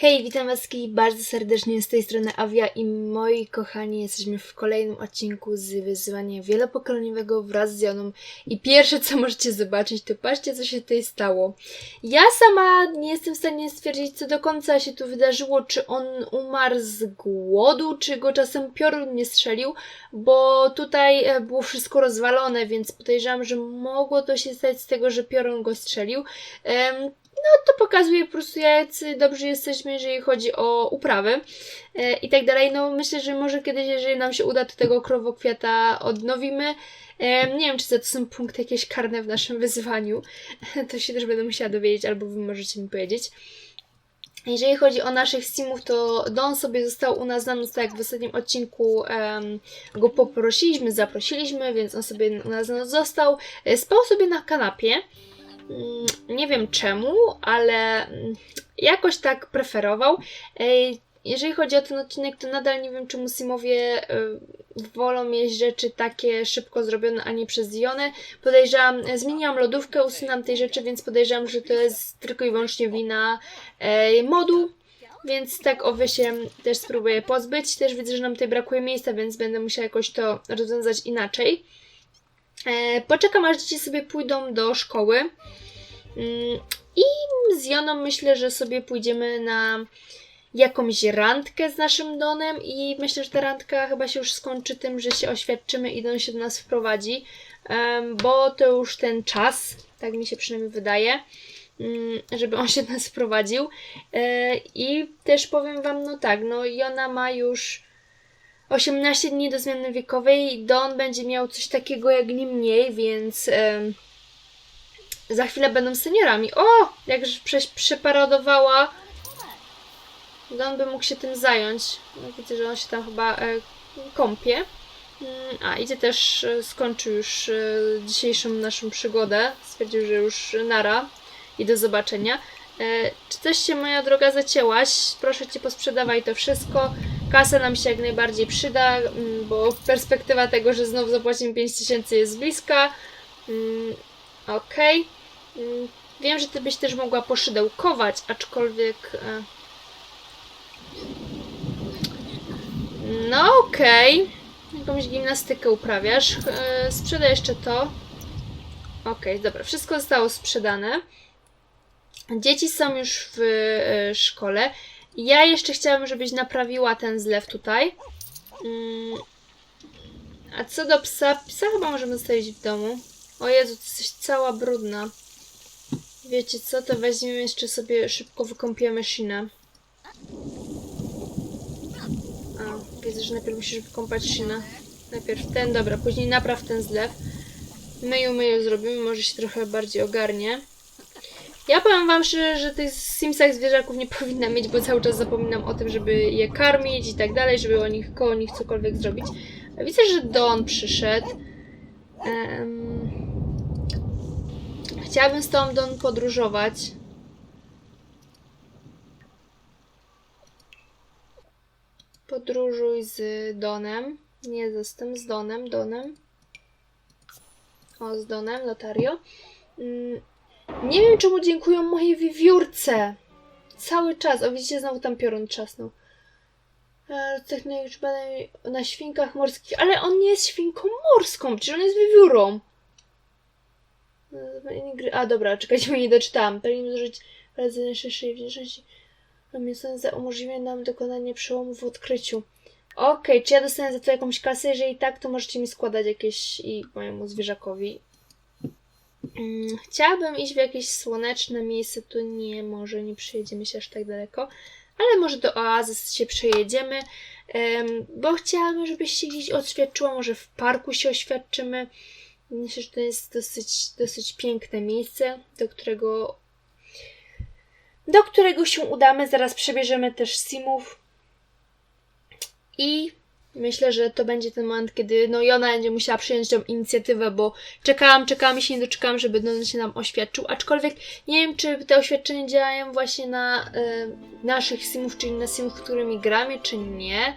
Hej, witam was bardzo serdecznie z tej strony Awia i moi kochani, jesteśmy w kolejnym odcinku z wyzwania wielopokoleniowego wraz z Joną i pierwsze co możecie zobaczyć to patrzcie co się tutaj stało. Ja sama nie jestem w stanie stwierdzić co do końca się tu wydarzyło, czy on umarł z głodu, czy go czasem piorun nie strzelił, bo tutaj e, było wszystko rozwalone, więc podejrzewam, że mogło to się stać z tego, że piorun go strzelił. No to pokazuje po prostu jacy dobrzy jesteśmy, jeżeli chodzi o uprawy e, i tak dalej. No myślę, że może kiedyś, jeżeli nam się uda, to tego krowokwiata odnowimy. E, nie wiem, czy to są punkty jakieś karne w naszym wyzwaniu. To się też będę musiała dowiedzieć, albo wy możecie mi powiedzieć. Jeżeli chodzi o naszych simów, to Don sobie został u nas na noc, tak jak w ostatnim odcinku em, go poprosiliśmy, zaprosiliśmy, więc on sobie u nas na noc został. E, Spał sobie na kanapie. Mm, Nie wiem czemu, ale mm, jakoś tak preferował. Jeżeli chodzi o ten odcinek, to nadal nie wiem, czemu Simowie y, wolą mieć rzeczy takie szybko zrobione, a nie przez Dionę. Podejrzewam, zmieniłam lodówkę, usunęłam tej rzeczy, więc podejrzewam, że to jest tylko i wyłącznie wina modu. Więc tak owy się też spróbuję pozbyć. Też widzę, że nam tutaj brakuje miejsca, więc będę musiała jakoś to rozwiązać inaczej. E, poczekam, aż dzieci sobie pójdą do szkoły. Mm, I z Joną myślę, że sobie pójdziemy na jakąś randkę z naszym Donem i myślę, że ta randka chyba się już skończy tym, że się oświadczymy i Don się do nas wprowadzi, bo to już ten czas, tak mi się przynajmniej wydaje, mm, żeby on się do nas wprowadził. E, I też powiem Wam, no tak, no Jona ma już 18 dni do zmiany wiekowej, Don będzie miał coś takiego jak nie mniej, więc... za chwilę będą seniorami. O! Jak prześ przeparodowała. Don by mógł się tym zająć. No, widzę, że on się tam chyba e, kąpie. Mm, A, idzie też, e, skończył już e, dzisiejszą naszą przygodę. Stwierdził, że już nara i do zobaczenia. Czy coś się, moja droga, zacięłaś? Proszę cię, posprzedawaj to wszystko. Kasa nam się jak najbardziej przyda, mm, bo perspektywa tego, że znowu zapłacimy 5000 jest bliska. Mm, Okej. Mm, Wiem, że ty byś też mogła poszydełkować, aczkolwiek. e, No okej. Jakąś gimnastykę uprawiasz. E, Sprzedaj jeszcze to. Okej, dobra. Wszystko zostało sprzedane. Dzieci są już w e, szkole. Ja jeszcze chciałabym, żebyś naprawiła ten zlew tutaj. Mm, A co do psa? Psa chyba możemy zostawić w domu. O Jezu, ty jesteś cała brudna. Wiecie co, to weźmiemy jeszcze sobie szybko wykąpiemy Shinę. A, widzę, że najpierw musisz wykąpać Shinę. Najpierw ten, dobra, później napraw ten zlew. Myju, myju zrobimy, może się trochę bardziej ogarnie. Ja powiem wam szczerze, że tych Simsach zwierzaków nie powinna mieć, bo cały czas zapominam o tym, żeby je karmić i tak dalej, żeby o nich, koło nich cokolwiek zrobić. Widzę, że Don przyszedł. Em, Chciałabym z tą Don podróżować. Podróżuj z Donem. Nie z tym, z Donem, Donem. O, z Donem, Lotario. Mm, Nie wiem, czemu dziękują mojej wiewiórce. Cały czas. O, widzicie, znowu tam piorun trzasnął. E, Technologicznie badań na świnkach morskich. Ale on nie jest świnką morską, przecież on jest wiewiórą. E, A dobra, czekajcie, nie doczytałam. Powinien zużyć razy najszerszej wdzięczności. Miesiące umożliwia nam dokonanie przełomu w odkryciu. Okej, czy ja dostanę za to jakąś kasę? Jeżeli tak, to możecie mi składać jakieś i mojemu zwierzakowi. Mm, Chciałabym iść w jakieś słoneczne miejsce, tu nie, może nie przejedziemy się aż tak daleko, ale może do oazy się przejedziemy, em, bo chciałabym, żebyś się gdzieś oświadczyła, może w parku się oświadczymy. Myślę, że to jest dosyć, dosyć piękne miejsce, do którego do którego się udamy. Zaraz przebierzemy też simów. I myślę, że to będzie ten moment, kiedy no i ona będzie musiała przyjąć tą inicjatywę, bo czekałam, czekałam i się nie doczekałam, żeby Don się nam oświadczył. Aczkolwiek nie wiem, czy te oświadczenia działają właśnie na e, naszych simów, czyli na simów, którymi gramy, czy nie.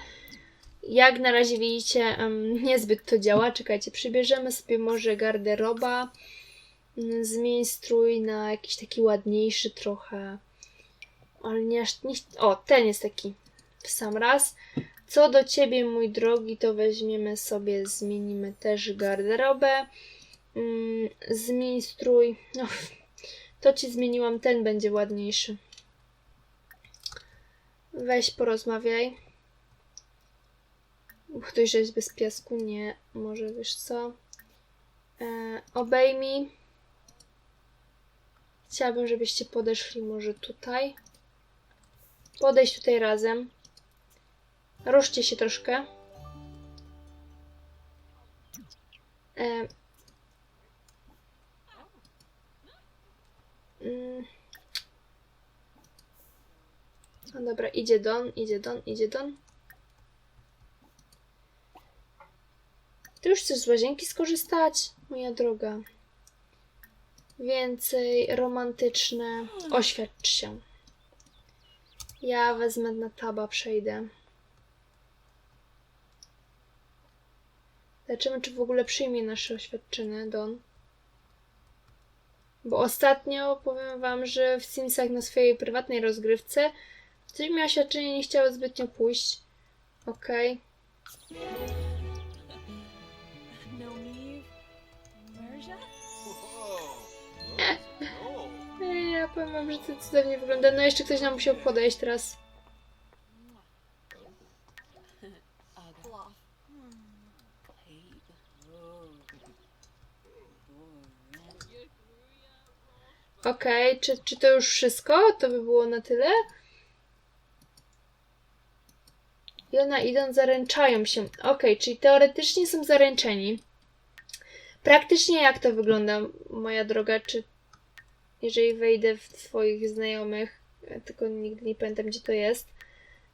Jak na razie widzicie, niezbyt to działa. Czekajcie, przybierzemy sobie może garderoba. Mm, Zmień strój na jakiś taki ładniejszy trochę. ale nie aż... Nie, o, ten jest taki w sam raz. Co do ciebie, mój drogi, to weźmiemy sobie, zmienimy też garderobę. Mm, zmień strój. No, to ci zmieniłam, ten będzie ładniejszy. Weź porozmawiaj. Ktoś, jest bez piasku? Nie. Może wiesz co? E, obejmij. Chciałabym, żebyście podeszli może tutaj. Podejść tutaj razem. Ruszcie się troszkę. E, mm. No dobra, idzie Don, idzie Don, idzie Don. Ty już chcesz z łazienki skorzystać? Moja droga. Więcej romantyczne. Oświadcz się. Ja wezmę na taba, przejdę. Zobaczymy, czy w ogóle przyjmie nasze oświadczyny, Don. Bo ostatnio powiem wam, że w Simsach na swojej prywatnej rozgrywce coś mi oświadczenie nie chciało zbytnio pójść. Okej. No Merja? Ej, Ja powiem wam, że to cudownie wygląda. No jeszcze ktoś nam musiał podejść teraz. Okej, czy, czy to już wszystko? To by było na tyle? I ona idąc zaręczają się. Okej, czyli teoretycznie są zaręczeni. Praktycznie jak to wygląda, moja droga? Czy jeżeli wejdę w twoich znajomych, ja tylko nigdy nie pamiętam gdzie to jest.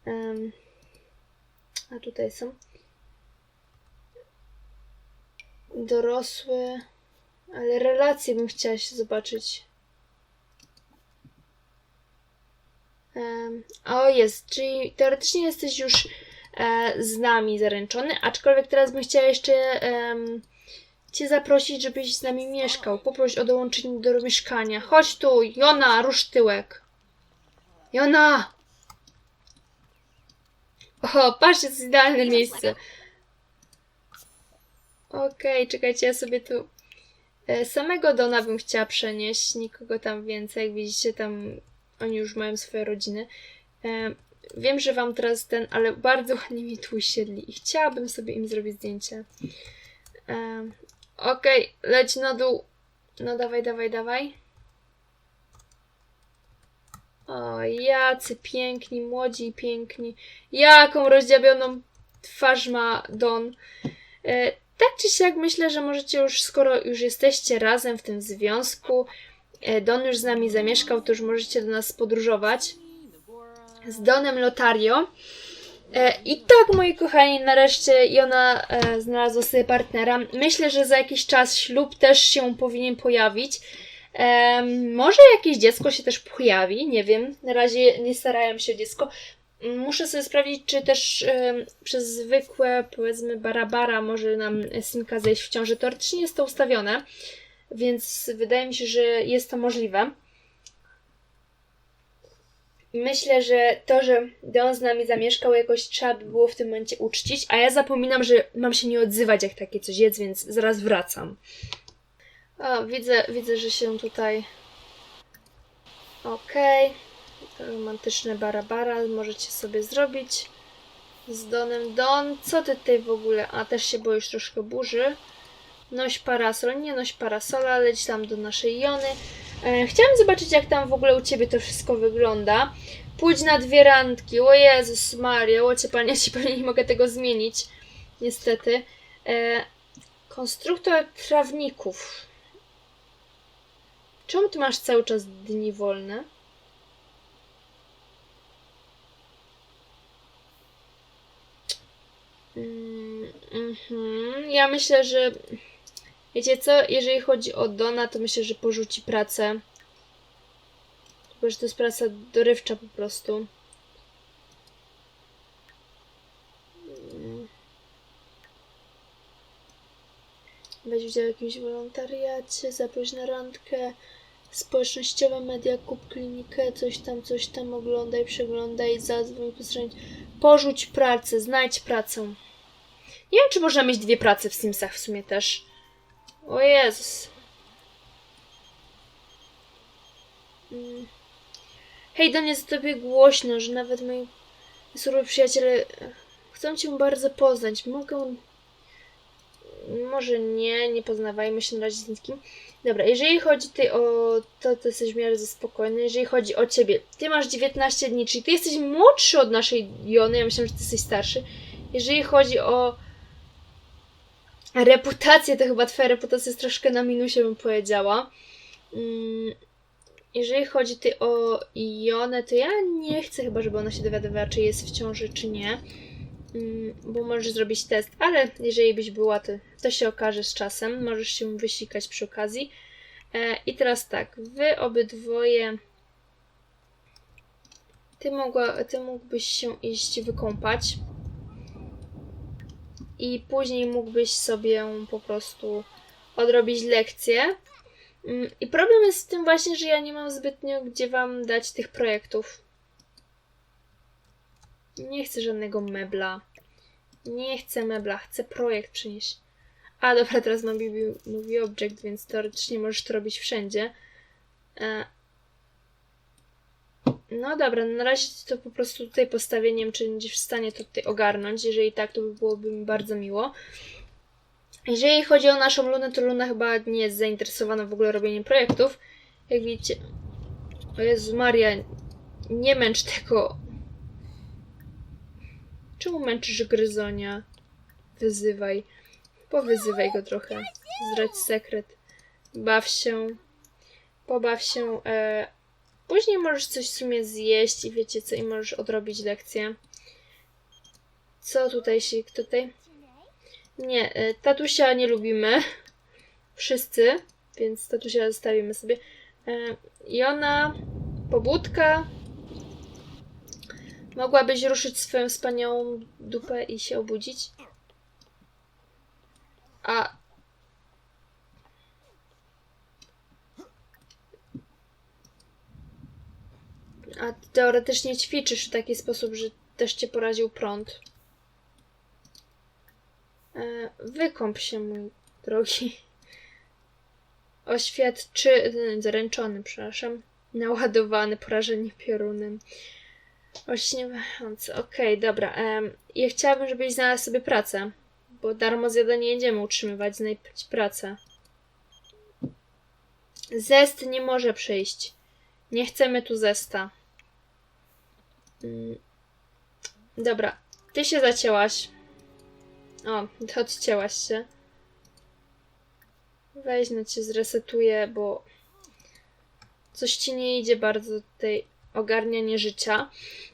Em, a tutaj są. Dorosłe. Ale relacje bym chciała się zobaczyć. O, jest, czyli teoretycznie jesteś już e, z nami zaręczony, aczkolwiek teraz bym chciała jeszcze Cię zaprosić, żebyś z nami mieszkał. Poproś o dołączenie do mieszkania. Chodź tu, Jona, rusz tyłek. Jona! O, patrzcie, to jest idealne miejsce. Okej, czekajcie, ja sobie tu e, samego Dona bym chciała przenieść, nikogo tam więcej. Jak widzicie, tam oni już mają swoje rodziny. E, wiem, że wam teraz ten, ale bardzo ładnie mi tu usiedli i chciałabym sobie im zrobić zdjęcie. E, Okej, leć na dół. No dawaj, dawaj, dawaj. O, jacy piękni, młodzi i piękni. Jaką rozdziawioną twarz ma Don. E, tak czy siak myślę, że możecie już, skoro już jesteście razem w tym związku, Don już z nami zamieszkał, to już możecie do nas podróżować z Donem Lotario. E, I tak, moi kochani, nareszcie Jona e, znalazła sobie partnera. Myślę, że za jakiś czas ślub też się powinien pojawić. E, może jakieś dziecko się też pojawi, nie wiem. Na razie nie starałem się o dziecko. Muszę sobie sprawdzić, czy też e, przez zwykłe, powiedzmy, barabara może nam Simka zejść w ciąży. Teoretycznie jest to ustawione, więc wydaje mi się, że jest to możliwe. Myślę, że to, że Don z nami zamieszkał, jakoś trzeba by było w tym momencie uczcić, a ja zapominam, że mam się nie odzywać, jak takie coś jest, więc zaraz wracam. O, widzę, widzę, że się tutaj... Okej. Romantyczne barabara możecie sobie zrobić z Donem. Don, co ty tutaj w ogóle? A, też się boisz troszkę burzy. Noś parasol, nie noś parasola, leć tam do naszej Jony. E, chciałam zobaczyć, jak tam w ogóle u Ciebie to wszystko wygląda. Pójdź na dwie randki. O Jezus Maria, o Cię Panie, ja Ci Panie nie mogę tego zmienić. Niestety. E, konstruktor trawników. Czemu Ty masz cały czas dni wolne? Mm, mhm. Ja myślę, że Wiecie co, jeżeli chodzi o Dona, to myślę, że porzuci pracę. Tylko, że to jest praca dorywcza po prostu. Weź udział w jakimś wolontariacie, zaproś na randkę. Społecznościowe media, kup klinikę, coś tam, coś tam, oglądaj, przeglądaj, zadzwoń po. Porzuć pracę, znajdź pracę. Nie wiem, czy można mieć dwie prace w Simsach w sumie też. O Jezus. Mm. Hej, do mnie za tobie głośno, że nawet moi surowi przyjaciele chcą cię bardzo poznać. Mogę... Może nie, nie poznawajmy się na razie z nikim. Dobra, jeżeli chodzi tutaj o to, to jesteś w miarę spokojny. Jeżeli chodzi o ciebie, ty masz 19 dni, czyli ty jesteś młodszy od naszej Jony. Ja myślę, że ty jesteś starszy. Jeżeli chodzi o reputację, to chyba twoja reputacja jest troszkę na minusie, bym powiedziała. Mm, Jeżeli chodzi ty o Jonę, to ja nie chcę chyba, żeby ona się dowiadywała, czy jest w ciąży, czy nie. Mm, Bo możesz zrobić test, ale jeżeli byś była, to, to się okaże z czasem. Możesz się wysikać przy okazji. E, I teraz tak, wy obydwoje. Ty, mogła, ty mógłbyś się iść wykąpać. I później mógłbyś sobie po prostu odrobić lekcję. Mm, I problem jest w tym właśnie, że ja nie mam zbytnio gdzie wam dać tych projektów. Nie chcę żadnego mebla. Nie chcę mebla, chcę projekt przynieść. A dobra, teraz mam Bibi mówi object, więc teoretycznie możesz to robić wszędzie. No dobra, na razie to po prostu tutaj postawię, nie wiem, czy będziesz w stanie to tutaj ogarnąć. Jeżeli tak, to by byłoby mi bardzo miło. Jeżeli chodzi o naszą Lunę, to Luna chyba nie jest zainteresowana w ogóle robieniem projektów. Jak widzicie... O Jezu Maria, nie męcz tego. Czemu męczysz Gryzonia? Wyzywaj. Powyzywaj go trochę. Zdradź sekret. Baw się. Pobaw się. E... Później możesz coś w sumie zjeść i wiecie co, i możesz odrobić lekcję. Co tutaj się... Tutaj? Nie, e, tatusia nie lubimy. Wszyscy, więc tatusia zostawimy sobie. E, I ona, pobudka. Mogłabyś ruszyć swoją wspaniałą dupę i się obudzić? A. A teoretycznie ćwiczysz w taki sposób, że też cię poraził prąd. E, Wykąp się, mój drogi. Oświadczy... e, Zaręczony, przepraszam. Naładowany porażenie piorunem. Ośniewający. Okej, dobra. em, ja chciałabym, żebyś znalazł sobie pracę. Bo darmo zjada nie utrzymywać, znajdź pracę. Zest nie może przyjść. Nie chcemy tu zesta. Mm. Dobra, ty się zacięłaś. O, to odcięłaś się. Weź, no cię zresetuję, bo coś ci nie idzie bardzo tutaj ogarnianie życia.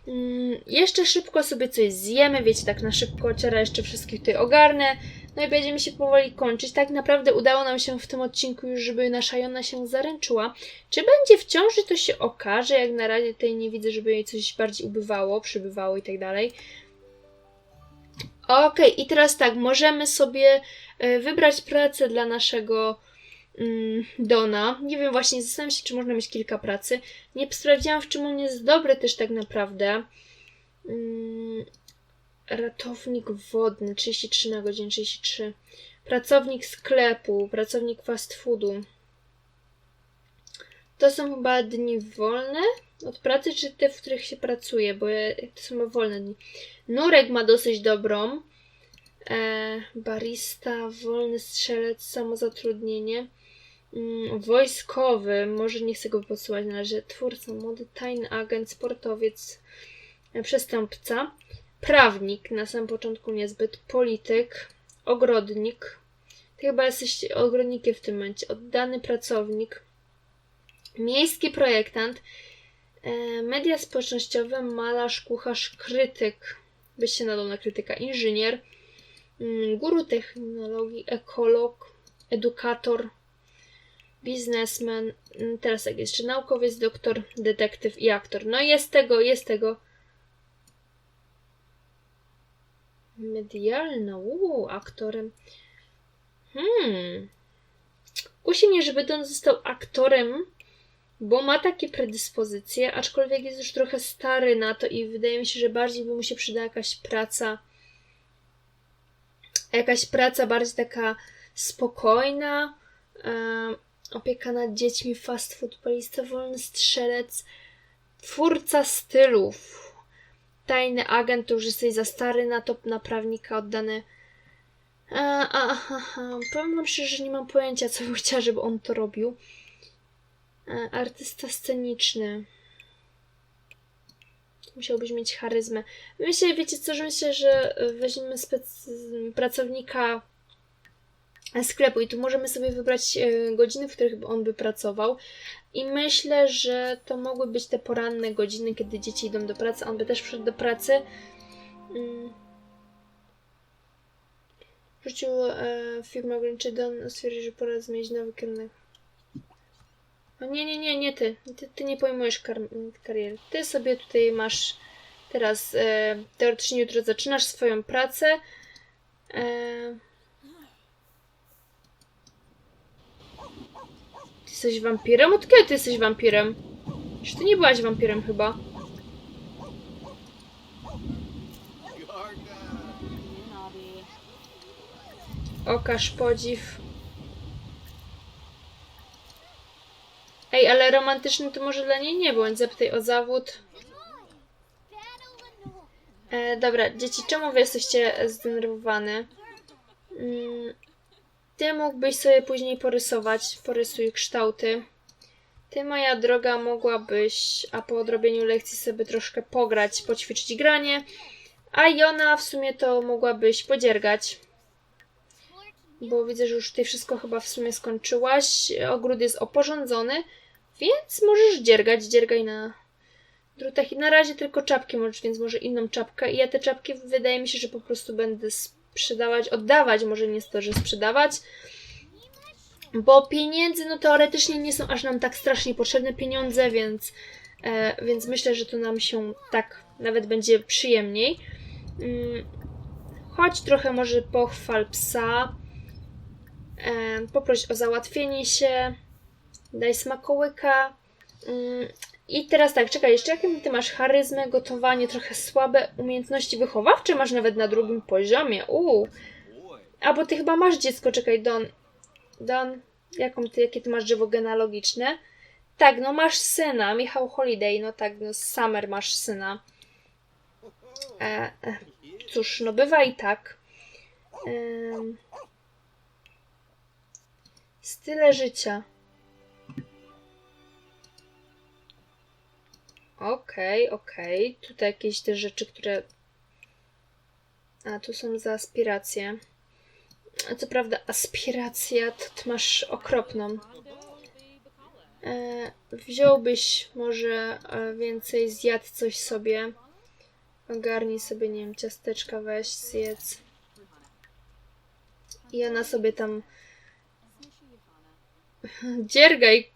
Mm, jeszcze szybko sobie coś zjemy, wiecie, tak na szybko ciara jeszcze wszystkich tutaj ogarnę. No i będziemy się powoli kończyć. Tak naprawdę udało nam się w tym odcinku już, żeby nasza Jona się zaręczyła. Czy będzie w ciąży, to się okaże. Jak na razie tutaj nie widzę, żeby jej coś bardziej ubywało, przybywało i tak dalej. Okej, i teraz tak, możemy sobie e, wybrać pracę dla naszego mm, Dona. Nie wiem, właśnie zastanawiam się, czy można mieć kilka pracy. Nie sprawdziłam, w czym on jest dobry też tak naprawdę. Mm, ratownik wodny, 33 na godzinę, 33. Pracownik sklepu, pracownik fast foodu. To są chyba dni wolne od pracy, czy te, w których się pracuje, bo to są wolne dni. Nurek ma dosyć dobrą. E, barista, wolny strzelec, samozatrudnienie. Mm, wojskowy, może nie chcę go posyłać na razie. Twórca młody, tajny agent, sportowiec, przestępca. Prawnik, na samym początku niezbyt. Polityk, ogrodnik. Ty chyba jesteś ogrodnikiem w tym momencie. Oddany pracownik. Miejski projektant. E, media społecznościowe, malarz, kucharz, krytyk. Byś się nadał na krytyka. Inżynier. Mm, Guru technologii, ekolog, edukator, biznesmen, mm, teraz jak jeszcze naukowiec, doktor, detektyw i aktor. No jest tego, jest tego. Medialna, uuu, aktorem. Hmm. Kusi mnie, żeby on został aktorem bo ma takie predyspozycje, aczkolwiek jest już trochę stary na to i wydaje mi się, że bardziej by mu się przydała jakaś praca. Jakaś praca bardziej taka spokojna. em, opieka nad dziećmi, fast footballista, wolny strzelec, twórca stylów. Tajny agent, to już jesteś za stary na to, na prawnika oddany. A, a, a, a, powiem wam szczerze, że nie mam pojęcia, co bym chciała, żeby on to robił. E, Artysta sceniczny. Musiałbyś mieć charyzmę. Myślę, wiecie co, że myślę, że weźmiemy spec- pracownika sklepu i tu możemy sobie wybrać e, godziny, w których on by pracował. I myślę, że to mogły być te poranne godziny, kiedy dzieci idą do pracy. On by też przyszedł do pracy. Rzucił e, firmę ograniczy Don że pora zmienić nowy kierunek. O nie, nie, nie, nie ty. Ty, ty nie pojmujesz kar kariery. Ty sobie tutaj masz teraz e, teoretycznie jutro zaczynasz swoją pracę. E, jesteś wampirem? Od kiedy ty jesteś wampirem? Już ty nie byłaś wampirem chyba. Okaż podziw. Ej, ale romantyczny to może dla niej nie bądź. Zapytaj o zawód. E, dobra, dzieci, czemu wy jesteście zdenerwowane? Mm, ty mógłbyś sobie później porysować. Porysuj kształty. Ty, moja droga, mogłabyś, a po odrobieniu lekcji sobie troszkę pograć, poćwiczyć granie. A Jona w sumie to mogłabyś podziergać. Bo widzę, że już tutaj wszystko chyba w sumie skończyłaś. Ogród jest oporządzony, więc możesz dziergać. Dziergaj na drutach. I na razie tylko czapki możesz, więc może inną czapkę. I ja te czapki wydaje mi się, że po prostu będę sprzedawać, oddawać, może nie to, że sprzedawać. Bo pieniędzy, no teoretycznie nie są aż nam tak strasznie potrzebne pieniądze, więc, e, więc myślę, że to nam się tak nawet będzie przyjemniej. Mm, chodź trochę może pochwal psa. E, poproś o załatwienie się. Daj smakołyka. Mm, I teraz tak, czekaj, jeszcze jakie ty masz charyzmę, gotowanie, trochę słabe umiejętności wychowawcze masz nawet na drugim poziomie. Uuu. A bo ty chyba masz dziecko, czekaj, Don. Don, jaką ty, jakie ty masz drzewo genealogiczne? Tak, no masz syna, Michał Holiday, no tak, no Summer masz syna. E, e, cóż, no bywa i tak. Em, style życia. Okej, okej. Tutaj jakieś te rzeczy, które. A tu są za aspiracje. A Co prawda, aspiracja to ty masz okropną. E, wziąłbyś może e, więcej, zjadł coś sobie. Ogarnij sobie, nie wiem, ciasteczka weź, zjedz. I ona sobie tam dziergaj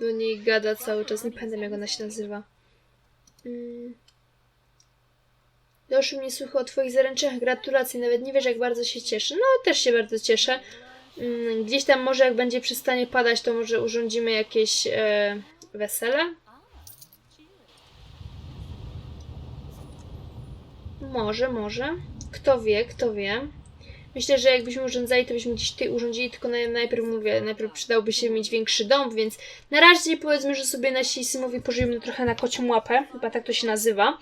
do niej gada cały czas. Nie pamiętam, jak ona się nazywa. Mm. Doszły mnie słuchy o Twoich zaręczynach. Gratulacje, nawet nie wiesz, jak bardzo się cieszę. No, też się bardzo cieszę. Mm, Gdzieś tam może, jak będzie przestanie padać, to może urządzimy jakieś e, wesele. Może, może. Kto wie, kto wie. Myślę, że jakbyśmy urządzali, to byśmy gdzieś tutaj urządzili, tylko naj, najpierw mówię, najpierw przydałby się mieć większy dom, więc na razie powiedzmy, że sobie nasi synowie pożyjemy trochę na kocią łapę, chyba tak to się nazywa.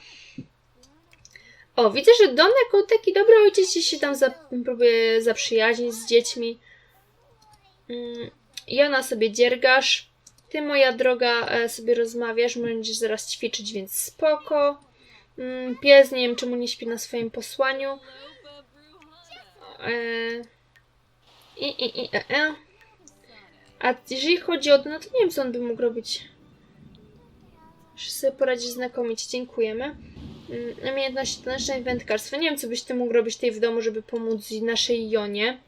O, widzę, że Don jako taki dobry ojciec się tam za, próbuje zaprzyjaźnić z dziećmi. Mm, I ona sobie dziergasz. Ty, moja droga, e, sobie rozmawiasz, będziesz zaraz ćwiczyć, więc spoko. Mm, Pies, nie wiem czemu nie śpi na swoim posłaniu. E, I, i, i, e, e. A jeżeli chodzi o to, no to nie wiem, co on by mógł robić. Muszę sobie poradzić znakomicie, dziękujemy. Mm, Umiejętności taneczne i wędkarstwo. Nie wiem, co byś ty mógł robić tutaj w domu, żeby pomóc naszej Jonie.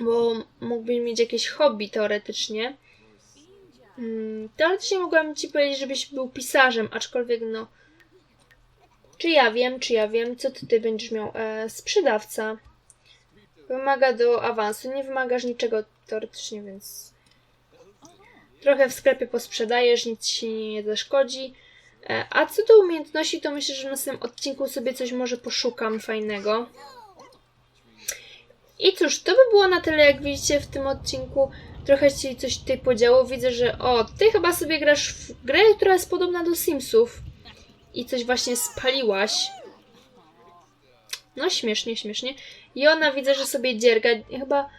Bo mógłbyś mieć jakieś hobby teoretycznie. Mm, Teoretycznie mogłabym ci powiedzieć, żebyś był pisarzem, aczkolwiek no. Czy ja wiem, czy ja wiem, co ty tutaj będziesz miał? E, sprzedawca. Wymaga do awansu. Nie wymagasz niczego teoretycznie, więc. Trochę w sklepie posprzedajesz, nic ci nie zaszkodzi. E, A co do umiejętności, to myślę, że w następnym odcinku sobie coś może poszukam fajnego. I cóż, to by było na tyle, jak widzicie w tym odcinku. Trochę ci coś tutaj podziało. Widzę, że o, ty chyba sobie grasz w grę, która jest podobna do Simsów. I coś właśnie spaliłaś. No śmiesznie, śmiesznie. I ona widzę, że sobie dzierga. Chyba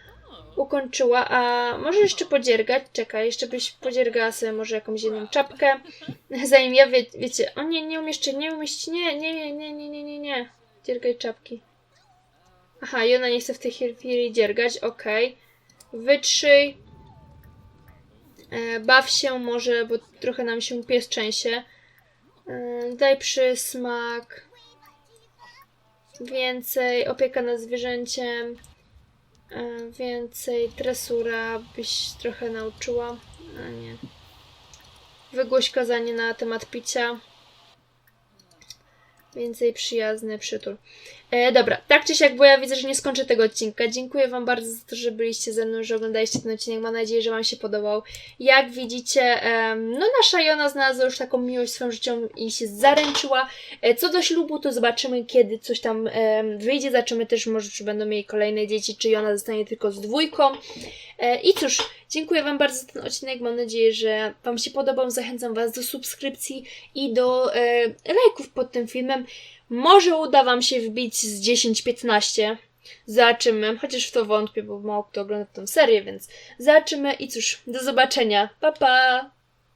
ukończyła, a może jeszcze podziergać? Czekaj, jeszcze byś podziergała sobie może jakąś jedną czapkę. Zanim ja wie, wiecie, o nie, nie umieszczę, nie umieści, nie, nie, nie, nie, nie, nie, nie, nie. Dziergaj czapki. Aha, i ona nie chce w tej chwili dziergać, okej. Wytrzyj. E, baw się może, bo trochę nam się pies trzęsie. E, daj przysmak. Więcej opieka nad zwierzęciem. E, więcej tresura byś trochę nauczyła. A nie. Wygłoś kazanie na temat picia. Więcej przyjazny przytul. E, dobra, tak czy siak, bo ja widzę, że nie skończę tego odcinka. Dziękuję Wam bardzo za to, że byliście ze mną, że oglądaliście ten odcinek. Mam nadzieję, że Wam się podobał. Jak widzicie, em, no nasza Jona znalazła już taką miłość w swoim życiu i się zaręczyła. E, co do ślubu, to zobaczymy, kiedy coś tam em, wyjdzie. Zobaczymy też, może czy będą mieli kolejne dzieci, czy Jona zostanie tylko z dwójką. E, I cóż, dziękuję Wam bardzo za ten odcinek. Mam nadzieję, że Wam się podobał. Zachęcam Was do subskrypcji i do e, lajków pod tym filmem. Może uda Wam się wbić z 10-15. Zobaczymy, chociaż w to wątpię, bo mało kto ogląda tę serię, więc zobaczymy. I cóż, do zobaczenia. Pa, pa!